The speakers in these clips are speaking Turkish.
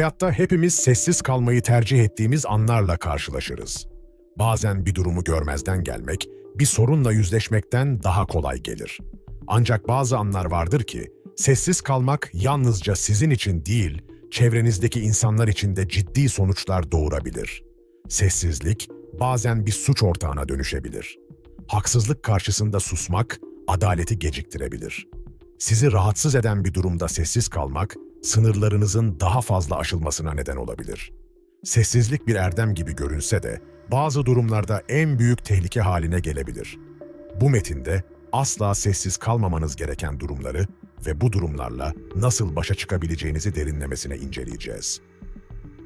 Hayatta hepimiz sessiz kalmayı tercih ettiğimiz anlarla karşılaşırız. Bazen bir durumu görmezden gelmek, bir sorunla yüzleşmekten daha kolay gelir. Ancak bazı anlar vardır ki, sessiz kalmak yalnızca sizin için değil, çevrenizdeki insanlar için de ciddi sonuçlar doğurabilir. Sessizlik bazen bir suç ortağına dönüşebilir. Haksızlık karşısında susmak, adaleti geciktirebilir. Sizi rahatsız eden bir durumda sessiz kalmak, sınırlarınızın daha fazla aşılmasına neden olabilir. Sessizlik bir erdem gibi görünse de, bazı durumlarda en büyük tehlike haline gelebilir. Bu metinde asla sessiz kalmamanız gereken durumları ve bu durumlarla nasıl başa çıkabileceğinizi derinlemesine inceleyeceğiz.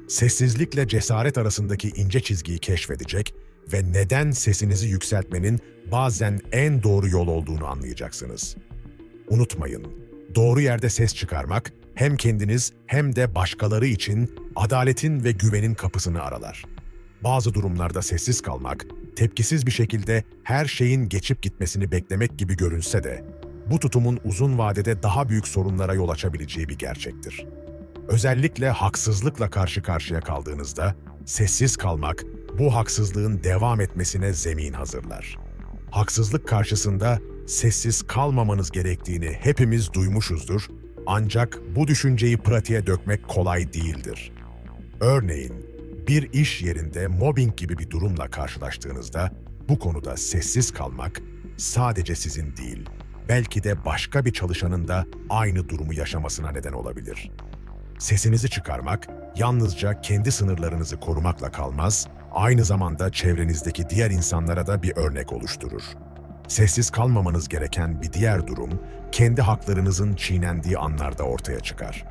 Sessizlikle cesaret arasındaki ince çizgiyi keşfedecek ve neden sesinizi yükseltmenin bazen en doğru yol olduğunu anlayacaksınız. Unutmayın, doğru yerde ses çıkarmak hem kendiniz hem de başkaları için adaletin ve güvenin kapısını aralar. Bazı durumlarda sessiz kalmak, tepkisiz bir şekilde her şeyin geçip gitmesini beklemek gibi görünse de, bu tutumun uzun vadede daha büyük sorunlara yol açabileceği bir gerçektir. Özellikle haksızlıkla karşı karşıya kaldığınızda, sessiz kalmak bu haksızlığın devam etmesine zemin hazırlar. Haksızlık karşısında sessiz kalmamanız gerektiğini hepimiz duymuşuzdur ancak bu düşünceyi pratiğe dökmek kolay değildir. Örneğin, bir iş yerinde mobbing gibi bir durumla karşılaştığınızda bu konuda sessiz kalmak sadece sizin değil, belki de başka bir çalışanın da aynı durumu yaşamasına neden olabilir. Sesinizi çıkarmak yalnızca kendi sınırlarınızı korumakla kalmaz, aynı zamanda çevrenizdeki diğer insanlara da bir örnek oluşturur. Sessiz kalmamanız gereken bir diğer durum, kendi haklarınızın çiğnendiği anlarda ortaya çıkar.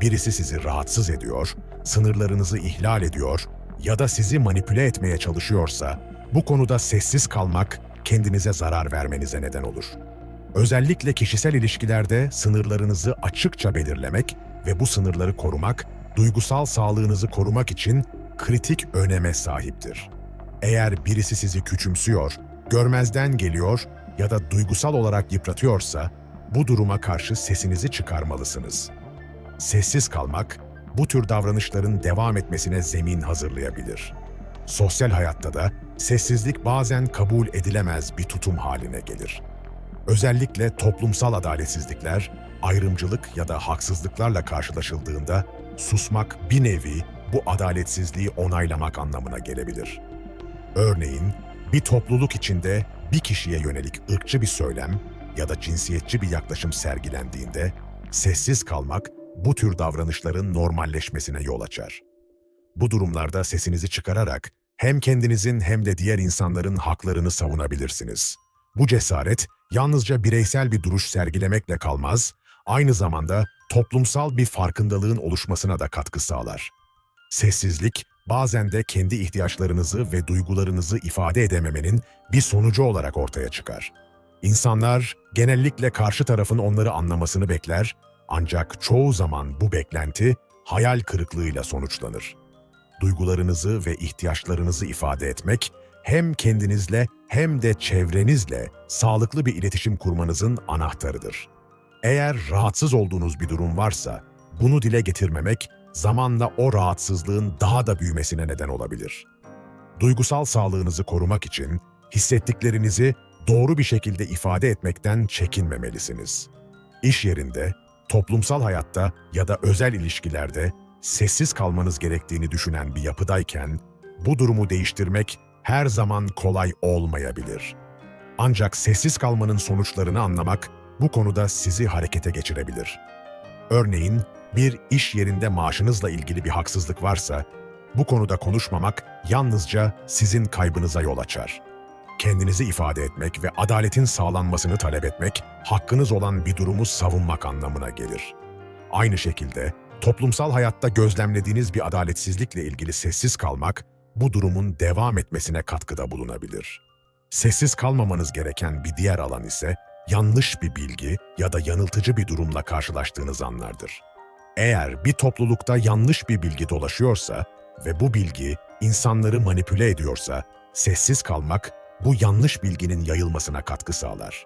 Birisi sizi rahatsız ediyor, sınırlarınızı ihlal ediyor ya da sizi manipüle etmeye çalışıyorsa, bu konuda sessiz kalmak kendinize zarar vermenize neden olur. Özellikle kişisel ilişkilerde sınırlarınızı açıkça belirlemek ve bu sınırları korumak, duygusal sağlığınızı korumak için kritik öneme sahiptir. Eğer birisi sizi küçümsüyor, görmezden geliyor ya da duygusal olarak yıpratıyorsa, bu duruma karşı sesinizi çıkarmalısınız. Sessiz kalmak, bu tür davranışların devam etmesine zemin hazırlayabilir. Sosyal hayatta da sessizlik bazen kabul edilemez bir tutum haline gelir. Özellikle toplumsal adaletsizlikler, ayrımcılık ya da haksızlıklarla karşılaşıldığında susmak bir nevi bu adaletsizliği onaylamak anlamına gelebilir. Örneğin, bir topluluk içinde bir kişiye yönelik ırkçı bir söylem ya da cinsiyetçi bir yaklaşım sergilendiğinde sessiz kalmak bu tür davranışların normalleşmesine yol açar. Bu durumlarda sesinizi çıkararak hem kendinizin hem de diğer insanların haklarını savunabilirsiniz. Bu cesaret yalnızca bireysel bir duruş sergilemekle kalmaz, aynı zamanda toplumsal bir farkındalığın oluşmasına da katkı sağlar. Sessizlik, bazen de kendi ihtiyaçlarınızı ve duygularınızı ifade edememenin bir sonucu olarak ortaya çıkar. İnsanlar genellikle karşı tarafın onları anlamasını bekler, ancak çoğu zaman bu beklenti hayal kırıklığıyla sonuçlanır. Duygularınızı ve ihtiyaçlarınızı ifade etmek, hem kendinizle hem de çevrenizle sağlıklı bir iletişim kurmanızın anahtarıdır. Eğer rahatsız olduğunuz bir durum varsa, bunu dile getirmemek zamanla o rahatsızlığın daha da büyümesine neden olabilir. Duygusal sağlığınızı korumak için hissettiklerinizi doğru bir şekilde ifade etmekten çekinmemelisiniz. İş yerinde, toplumsal hayatta ya da özel ilişkilerde sessiz kalmanız gerektiğini düşünen bir yapıdayken, bu durumu değiştirmek her zaman kolay olmayabilir. Ancak sessiz kalmanın sonuçlarını anlamak bu konuda sizi harekete geçirebilir. Örneğin, bir iş yerinde maaşınızla ilgili bir haksızlık varsa, bu konuda konuşmamak yalnızca sizin kaybınıza yol açar. Kendinizi ifade etmek ve adaletin sağlanmasını talep etmek, hakkınız olan bir durumu savunmak anlamına gelir. Aynı şekilde, toplumsal hayatta gözlemlediğiniz bir adaletsizlikle ilgili sessiz kalmak, bu durumun devam etmesine katkıda bulunabilir. Sessiz kalmamanız gereken bir diğer alan ise, yanlış bir bilgi ya da yanıltıcı bir durumla karşılaştığınız anlardır. Eğer bir toplulukta yanlış bir bilgi dolaşıyorsa ve bu bilgi insanları manipüle ediyorsa, sessiz kalmak bu yanlış bilginin yayılmasına katkı sağlar.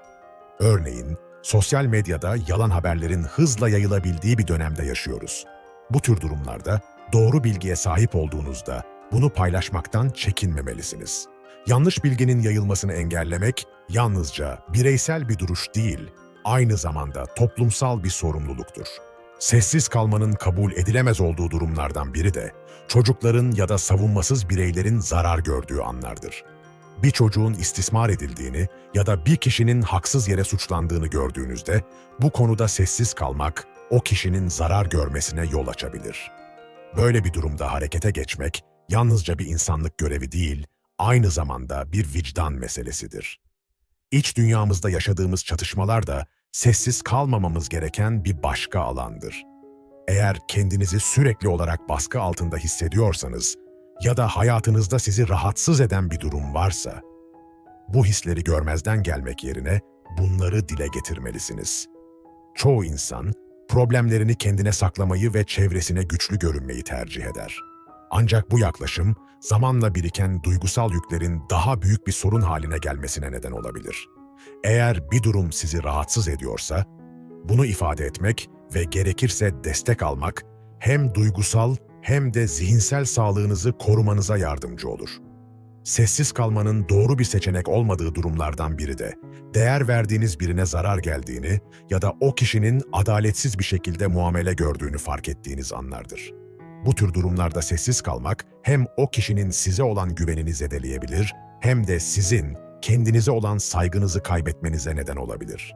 Örneğin, sosyal medyada yalan haberlerin hızla yayılabildiği bir dönemde yaşıyoruz. Bu tür durumlarda Doğru bilgiye sahip olduğunuzda bunu paylaşmaktan çekinmemelisiniz. Yanlış bilginin yayılmasını engellemek yalnızca bireysel bir duruş değil, aynı zamanda toplumsal bir sorumluluktur. Sessiz kalmanın kabul edilemez olduğu durumlardan biri de çocukların ya da savunmasız bireylerin zarar gördüğü anlardır. Bir çocuğun istismar edildiğini ya da bir kişinin haksız yere suçlandığını gördüğünüzde bu konuda sessiz kalmak o kişinin zarar görmesine yol açabilir. Böyle bir durumda harekete geçmek yalnızca bir insanlık görevi değil, aynı zamanda bir vicdan meselesidir. İç dünyamızda yaşadığımız çatışmalar da sessiz kalmamamız gereken bir başka alandır. Eğer kendinizi sürekli olarak baskı altında hissediyorsanız ya da hayatınızda sizi rahatsız eden bir durum varsa, bu hisleri görmezden gelmek yerine bunları dile getirmelisiniz. Çoğu insan problemlerini kendine saklamayı ve çevresine güçlü görünmeyi tercih eder. Ancak bu yaklaşım zamanla biriken duygusal yüklerin daha büyük bir sorun haline gelmesine neden olabilir. Eğer bir durum sizi rahatsız ediyorsa, bunu ifade etmek ve gerekirse destek almak hem duygusal hem de zihinsel sağlığınızı korumanıza yardımcı olur. Sessiz kalmanın doğru bir seçenek olmadığı durumlardan biri de değer verdiğiniz birine zarar geldiğini ya da o kişinin adaletsiz bir şekilde muamele gördüğünü fark ettiğiniz anlardır. Bu tür durumlarda sessiz kalmak hem o kişinin size olan güvenini zedeleyebilir hem de sizin kendinize olan saygınızı kaybetmenize neden olabilir.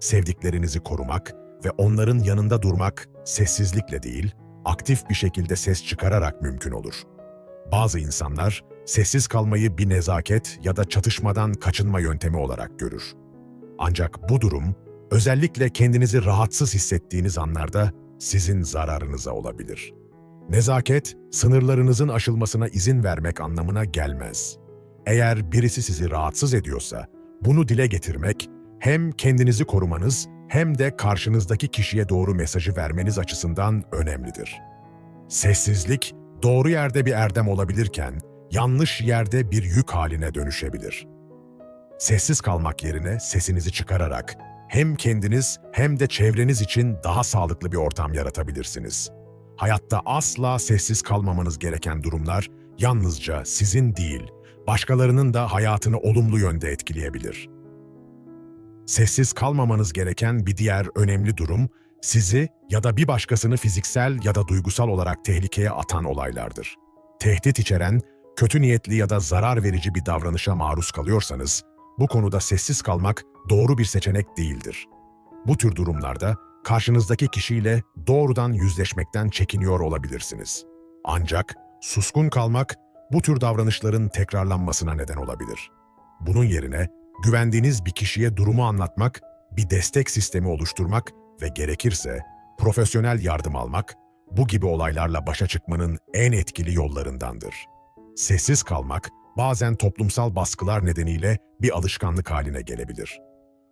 Sevdiklerinizi korumak ve onların yanında durmak sessizlikle değil, aktif bir şekilde ses çıkararak mümkün olur. Bazı insanlar sessiz kalmayı bir nezaket ya da çatışmadan kaçınma yöntemi olarak görür. Ancak bu durum özellikle kendinizi rahatsız hissettiğiniz anlarda sizin zararınıza olabilir. Nezaket, sınırlarınızın aşılmasına izin vermek anlamına gelmez. Eğer birisi sizi rahatsız ediyorsa, bunu dile getirmek hem kendinizi korumanız hem de karşınızdaki kişiye doğru mesajı vermeniz açısından önemlidir. Sessizlik, doğru yerde bir erdem olabilirken, yanlış yerde bir yük haline dönüşebilir. Sessiz kalmak yerine sesinizi çıkararak hem kendiniz hem de çevreniz için daha sağlıklı bir ortam yaratabilirsiniz. Hayatta asla sessiz kalmamanız gereken durumlar yalnızca sizin değil, başkalarının da hayatını olumlu yönde etkileyebilir. Sessiz kalmamanız gereken bir diğer önemli durum, sizi ya da bir başkasını fiziksel ya da duygusal olarak tehlikeye atan olaylardır. Tehdit içeren, kötü niyetli ya da zarar verici bir davranışa maruz kalıyorsanız, bu konuda sessiz kalmak doğru bir seçenek değildir. Bu tür durumlarda karşınızdaki kişiyle doğrudan yüzleşmekten çekiniyor olabilirsiniz. Ancak suskun kalmak bu tür davranışların tekrarlanmasına neden olabilir. Bunun yerine güvendiğiniz bir kişiye durumu anlatmak, bir destek sistemi oluşturmak ve gerekirse profesyonel yardım almak bu gibi olaylarla başa çıkmanın en etkili yollarındandır. Sessiz kalmak bazen toplumsal baskılar nedeniyle bir alışkanlık haline gelebilir.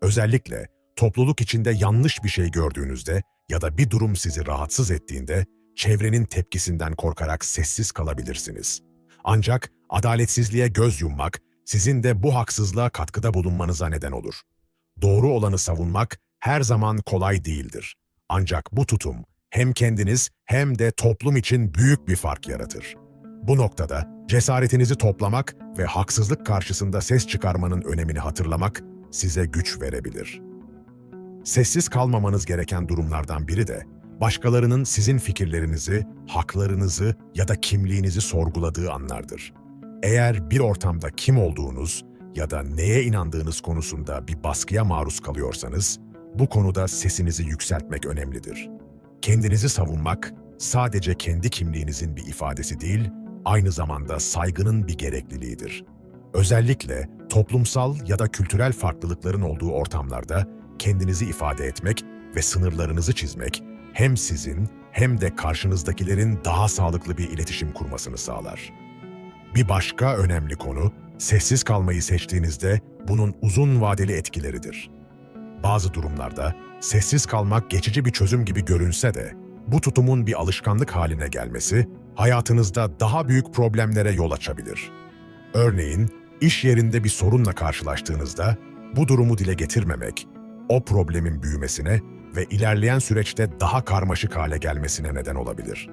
Özellikle topluluk içinde yanlış bir şey gördüğünüzde ya da bir durum sizi rahatsız ettiğinde çevrenin tepkisinden korkarak sessiz kalabilirsiniz. Ancak adaletsizliğe göz yummak sizin de bu haksızlığa katkıda bulunmanıza neden olur. Doğru olanı savunmak her zaman kolay değildir. Ancak bu tutum hem kendiniz hem de toplum için büyük bir fark yaratır. Bu noktada cesaretinizi toplamak ve haksızlık karşısında ses çıkarmanın önemini hatırlamak size güç verebilir. Sessiz kalmamanız gereken durumlardan biri de başkalarının sizin fikirlerinizi, haklarınızı ya da kimliğinizi sorguladığı anlardır. Eğer bir ortamda kim olduğunuz ya da neye inandığınız konusunda bir baskıya maruz kalıyorsanız, bu konuda sesinizi yükseltmek önemlidir. Kendinizi savunmak sadece kendi kimliğinizin bir ifadesi değil, aynı zamanda saygının bir gerekliliğidir. Özellikle toplumsal ya da kültürel farklılıkların olduğu ortamlarda kendinizi ifade etmek ve sınırlarınızı çizmek hem sizin hem de karşınızdakilerin daha sağlıklı bir iletişim kurmasını sağlar. Bir başka önemli konu, sessiz kalmayı seçtiğinizde bunun uzun vadeli etkileridir. Bazı durumlarda sessiz kalmak geçici bir çözüm gibi görünse de, bu tutumun bir alışkanlık haline gelmesi, hayatınızda daha büyük problemlere yol açabilir. Örneğin, iş yerinde bir sorunla karşılaştığınızda, bu durumu dile getirmemek, o problemin büyümesine ve ilerleyen süreçte daha karmaşık hale gelmesine neden olabilir.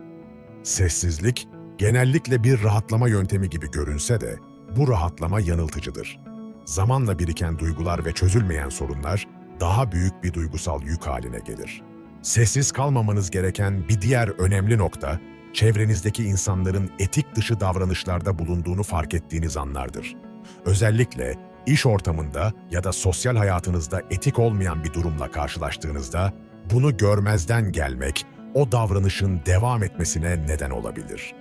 Sessizlik, genellikle bir rahatlama yöntemi gibi görünse de bu rahatlama yanıltıcıdır. Zamanla biriken duygular ve çözülmeyen sorunlar daha büyük bir duygusal yük haline gelir. Sessiz kalmamanız gereken bir diğer önemli nokta, çevrenizdeki insanların etik dışı davranışlarda bulunduğunu fark ettiğiniz anlardır. Özellikle iş ortamında ya da sosyal hayatınızda etik olmayan bir durumla karşılaştığınızda bunu görmezden gelmek o davranışın devam etmesine neden olabilir.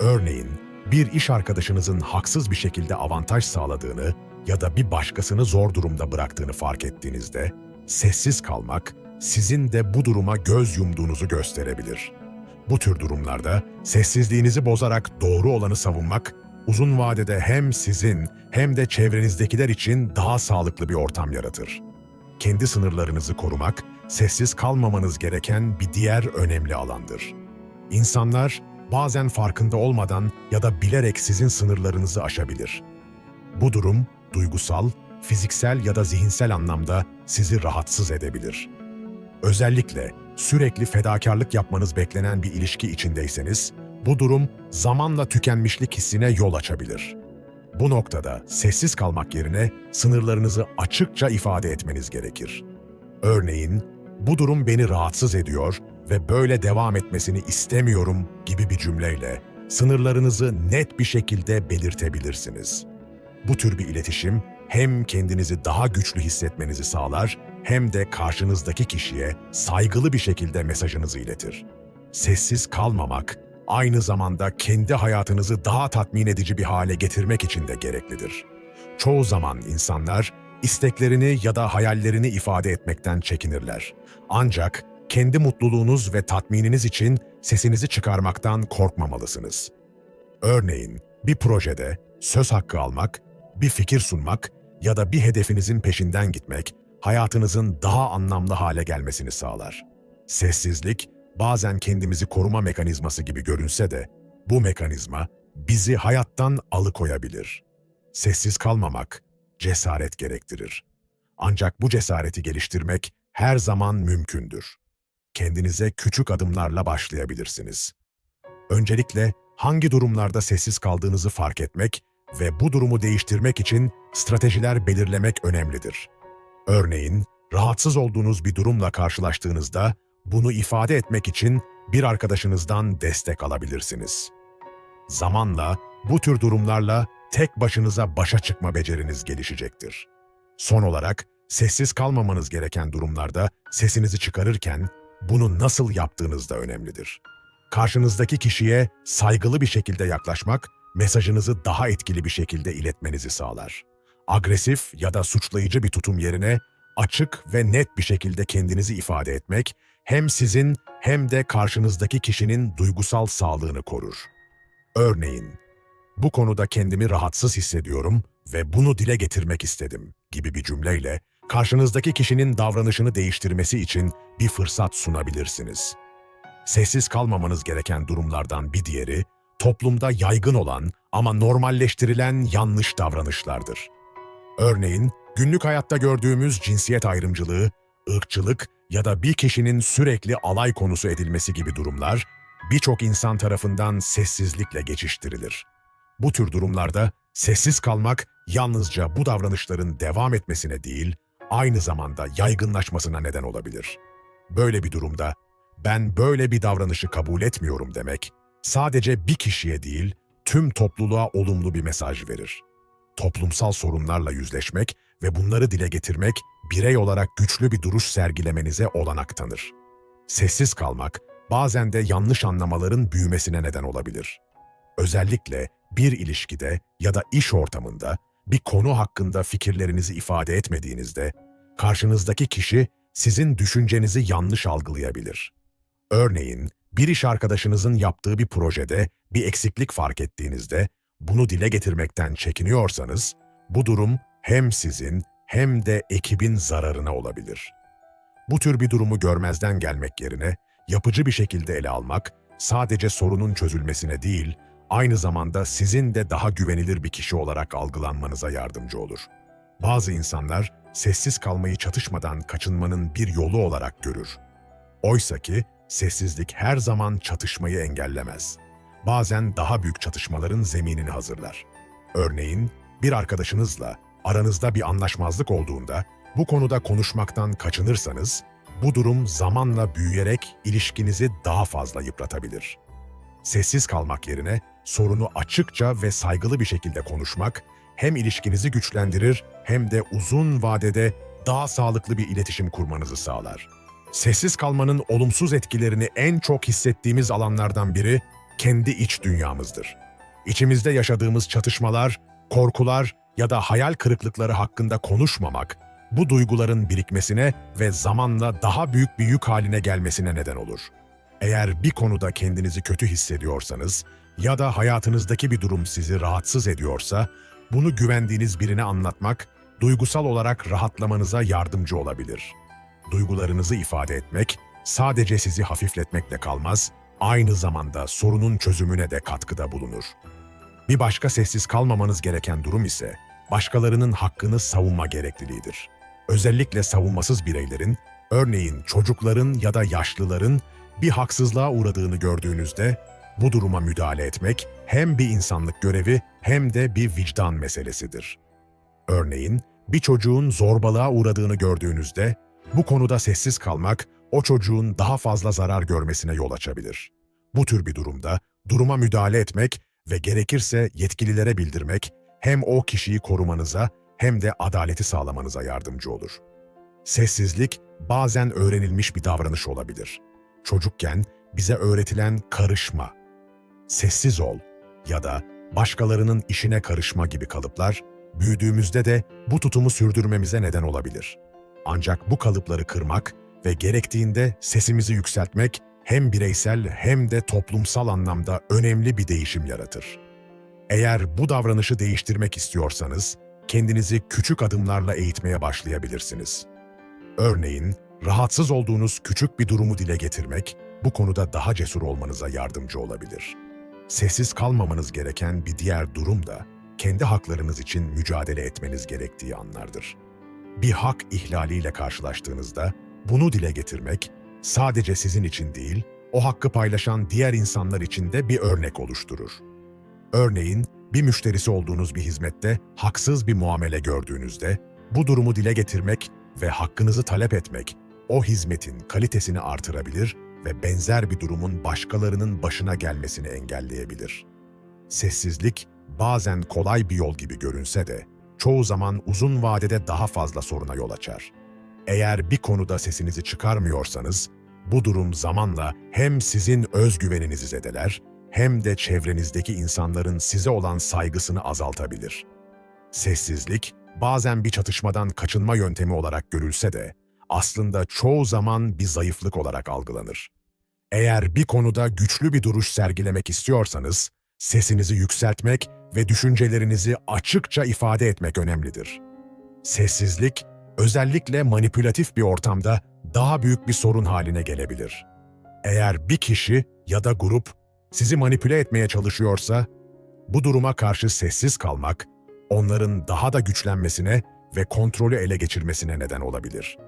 Örneğin, bir iş arkadaşınızın haksız bir şekilde avantaj sağladığını ya da bir başkasını zor durumda bıraktığını fark ettiğinizde, sessiz kalmak sizin de bu duruma göz yumduğunuzu gösterebilir. Bu tür durumlarda sessizliğinizi bozarak doğru olanı savunmak, uzun vadede hem sizin hem de çevrenizdekiler için daha sağlıklı bir ortam yaratır. Kendi sınırlarınızı korumak, sessiz kalmamanız gereken bir diğer önemli alandır. İnsanlar bazen farkında olmadan ya da bilerek sizin sınırlarınızı aşabilir. Bu durum duygusal, fiziksel ya da zihinsel anlamda sizi rahatsız edebilir. Özellikle sürekli fedakarlık yapmanız beklenen bir ilişki içindeyseniz, bu durum zamanla tükenmişlik hissine yol açabilir. Bu noktada sessiz kalmak yerine sınırlarınızı açıkça ifade etmeniz gerekir. Örneğin, bu durum beni rahatsız ediyor ve böyle devam etmesini istemiyorum gibi bir cümleyle sınırlarınızı net bir şekilde belirtebilirsiniz. Bu tür bir iletişim hem kendinizi daha güçlü hissetmenizi sağlar hem de karşınızdaki kişiye saygılı bir şekilde mesajınızı iletir. Sessiz kalmamak aynı zamanda kendi hayatınızı daha tatmin edici bir hale getirmek için de gereklidir. Çoğu zaman insanlar isteklerini ya da hayallerini ifade etmekten çekinirler. Ancak kendi mutluluğunuz ve tatmininiz için sesinizi çıkarmaktan korkmamalısınız. Örneğin bir projede söz hakkı almak, bir fikir sunmak ya da bir hedefinizin peşinden gitmek hayatınızın daha anlamlı hale gelmesini sağlar. Sessizlik bazen kendimizi koruma mekanizması gibi görünse de bu mekanizma bizi hayattan alıkoyabilir. Sessiz kalmamak cesaret gerektirir. Ancak bu cesareti geliştirmek her zaman mümkündür. Kendinize küçük adımlarla başlayabilirsiniz. Öncelikle hangi durumlarda sessiz kaldığınızı fark etmek ve bu durumu değiştirmek için stratejiler belirlemek önemlidir. Örneğin, rahatsız olduğunuz bir durumla karşılaştığınızda bunu ifade etmek için bir arkadaşınızdan destek alabilirsiniz. Zamanla bu tür durumlarla tek başınıza başa çıkma beceriniz gelişecektir. Son olarak, sessiz kalmamanız gereken durumlarda sesinizi çıkarırken bunu nasıl yaptığınız da önemlidir. Karşınızdaki kişiye saygılı bir şekilde yaklaşmak, mesajınızı daha etkili bir şekilde iletmenizi sağlar. Agresif ya da suçlayıcı bir tutum yerine açık ve net bir şekilde kendinizi ifade etmek hem sizin hem de karşınızdaki kişinin duygusal sağlığını korur. Örneğin, bu konuda kendimi rahatsız hissediyorum ve bunu dile getirmek istedim gibi bir cümleyle karşınızdaki kişinin davranışını değiştirmesi için bir fırsat sunabilirsiniz. Sessiz kalmamanız gereken durumlardan bir diğeri, toplumda yaygın olan ama normalleştirilen yanlış davranışlardır. Örneğin, günlük hayatta gördüğümüz cinsiyet ayrımcılığı, ırkçılık ya da bir kişinin sürekli alay konusu edilmesi gibi durumlar, birçok insan tarafından sessizlikle geçiştirilir. Bu tür durumlarda sessiz kalmak yalnızca bu davranışların devam etmesine değil, aynı zamanda yaygınlaşmasına neden olabilir. Böyle bir durumda ben böyle bir davranışı kabul etmiyorum demek, sadece bir kişiye değil, tüm topluluğa olumlu bir mesaj verir. Toplumsal sorunlarla yüzleşmek ve bunları dile getirmek, birey olarak güçlü bir duruş sergilemenize olanak tanır. Sessiz kalmak, bazen de yanlış anlamaların büyümesine neden olabilir. Özellikle bir ilişkide ya da iş ortamında bir konu hakkında fikirlerinizi ifade etmediğinizde, karşınızdaki kişi sizin düşüncenizi yanlış algılayabilir. Örneğin, bir iş arkadaşınızın yaptığı bir projede bir eksiklik fark ettiğinizde, bunu dile getirmekten çekiniyorsanız, bu durum hem sizin hem de ekibin zararına olabilir. Bu tür bir durumu görmezden gelmek yerine, yapıcı bir şekilde ele almak, sadece sorunun çözülmesine değil, aynı zamanda sizin de daha güvenilir bir kişi olarak algılanmanıza yardımcı olur. Bazı insanlar sessiz kalmayı çatışmadan kaçınmanın bir yolu olarak görür. Oysa ki sessizlik her zaman çatışmayı engellemez. Bazen daha büyük çatışmaların zeminini hazırlar. Örneğin bir arkadaşınızla aranızda bir anlaşmazlık olduğunda bu konuda konuşmaktan kaçınırsanız bu durum zamanla büyüyerek ilişkinizi daha fazla yıpratabilir. Sessiz kalmak yerine sorunu açıkça ve saygılı bir şekilde konuşmak hem ilişkinizi güçlendirir hem de uzun vadede daha sağlıklı bir iletişim kurmanızı sağlar. Sessiz kalmanın olumsuz etkilerini en çok hissettiğimiz alanlardan biri kendi iç dünyamızdır. İçimizde yaşadığımız çatışmalar, korkular ya da hayal kırıklıkları hakkında konuşmamak, bu duyguların birikmesine ve zamanla daha büyük bir yük haline gelmesine neden olur. Eğer bir konuda kendinizi kötü hissediyorsanız ya da hayatınızdaki bir durum sizi rahatsız ediyorsa, bunu güvendiğiniz birine anlatmak, duygusal olarak rahatlamanıza yardımcı olabilir. Duygularınızı ifade etmek, sadece sizi hafifletmekle kalmaz, aynı zamanda sorunun çözümüne de katkıda bulunur. Bir başka sessiz kalmamanız gereken durum ise, başkalarının hakkını savunma gerekliliğidir. Özellikle savunmasız bireylerin, örneğin çocukların ya da yaşlıların bir haksızlığa uğradığını gördüğünüzde bu duruma müdahale etmek hem bir insanlık görevi hem de bir vicdan meselesidir. Örneğin bir çocuğun zorbalığa uğradığını gördüğünüzde bu konuda sessiz kalmak o çocuğun daha fazla zarar görmesine yol açabilir. Bu tür bir durumda duruma müdahale etmek ve gerekirse yetkililere bildirmek hem o kişiyi korumanıza hem de adaleti sağlamanıza yardımcı olur. Sessizlik bazen öğrenilmiş bir davranış olabilir. Çocukken bize öğretilen karışma, sessiz ol ya da başkalarının işine karışma gibi kalıplar büyüdüğümüzde de bu tutumu sürdürmemize neden olabilir. Ancak bu kalıpları kırmak ve gerektiğinde sesimizi yükseltmek hem bireysel hem de toplumsal anlamda önemli bir değişim yaratır. Eğer bu davranışı değiştirmek istiyorsanız, kendinizi küçük adımlarla eğitmeye başlayabilirsiniz. Örneğin, rahatsız olduğunuz küçük bir durumu dile getirmek, bu konuda daha cesur olmanıza yardımcı olabilir. Sessiz kalmamanız gereken bir diğer durum da, kendi haklarınız için mücadele etmeniz gerektiği anlardır. Bir hak ihlaliyle karşılaştığınızda, bunu dile getirmek, sadece sizin için değil, o hakkı paylaşan diğer insanlar için de bir örnek oluşturur. Örneğin, bir müşterisi olduğunuz bir hizmette haksız bir muamele gördüğünüzde, bu durumu dile getirmek ve hakkınızı talep etmek, o hizmetin kalitesini artırabilir ve benzer bir durumun başkalarının başına gelmesini engelleyebilir. Sessizlik, bazen kolay bir yol gibi görünse de, çoğu zaman uzun vadede daha fazla soruna yol açar. Eğer bir konuda sesinizi çıkarmıyorsanız, bu durum zamanla hem sizin özgüveninizi zedeler, hem de çevrenizdeki insanların size olan saygısını azaltabilir. Sessizlik, bazen bir çatışmadan kaçınma yöntemi olarak görülse de, aslında çoğu zaman bir zayıflık olarak algılanır. Eğer bir konuda güçlü bir duruş sergilemek istiyorsanız, sesinizi yükseltmek ve düşüncelerinizi açıkça ifade etmek önemlidir. Sessizlik, özellikle manipülatif bir ortamda daha büyük bir sorun haline gelebilir. Eğer bir kişi ya da grup sizi manipüle etmeye çalışıyorsa, bu duruma karşı sessiz kalmak, onların daha da güçlenmesine ve kontrolü ele geçirmesine neden olabilir.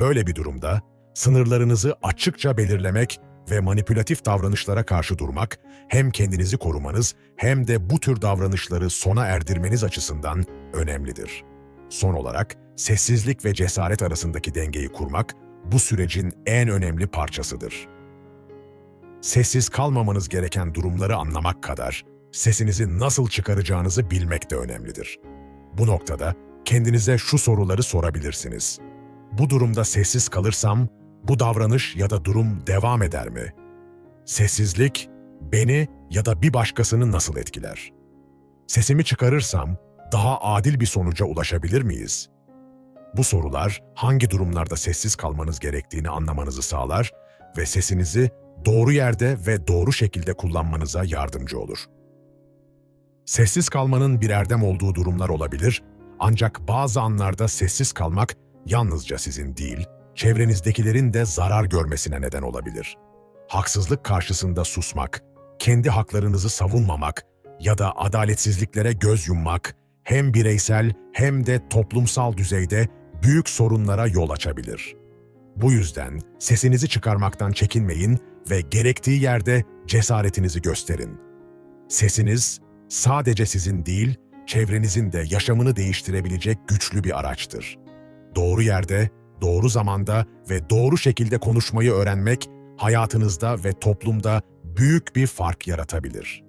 Böyle bir durumda, sınırlarınızı açıkça belirlemek ve manipülatif davranışlara karşı durmak, hem kendinizi korumanız hem de bu tür davranışları sona erdirmeniz açısından önemlidir. Son olarak, sessizlik ve cesaret arasındaki dengeyi kurmak, bu sürecin en önemli parçasıdır. Sessiz kalmamanız gereken durumları anlamak kadar, sesinizi nasıl çıkaracağınızı bilmek de önemlidir. Bu noktada kendinize şu soruları sorabilirsiniz. Bu durumda sessiz kalırsam, bu davranış ya da durum devam eder mi? Sessizlik, beni ya da bir başkasını nasıl etkiler? Sesimi çıkarırsam, daha adil bir sonuca ulaşabilir miyiz? Bu sorular hangi durumlarda sessiz kalmanız gerektiğini anlamanızı sağlar ve sesinizi doğru yerde ve doğru şekilde kullanmanıza yardımcı olur. Sessiz kalmanın bir erdem olduğu durumlar olabilir ancak bazı anlarda sessiz kalmak yalnızca sizin değil, çevrenizdekilerin de zarar görmesine neden olabilir. Haksızlık karşısında susmak, kendi haklarınızı savunmamak ya da adaletsizliklere göz yummak hem bireysel hem de toplumsal düzeyde büyük sorunlara yol açabilir. Bu yüzden sesinizi çıkarmaktan çekinmeyin ve gerektiği yerde cesaretinizi gösterin. Sesiniz sadece sizin değil, çevrenizin de yaşamını değiştirebilecek güçlü bir araçtır. Doğru yerde, doğru zamanda ve doğru şekilde konuşmayı öğrenmek hayatınızda ve toplumda büyük bir fark yaratabilir.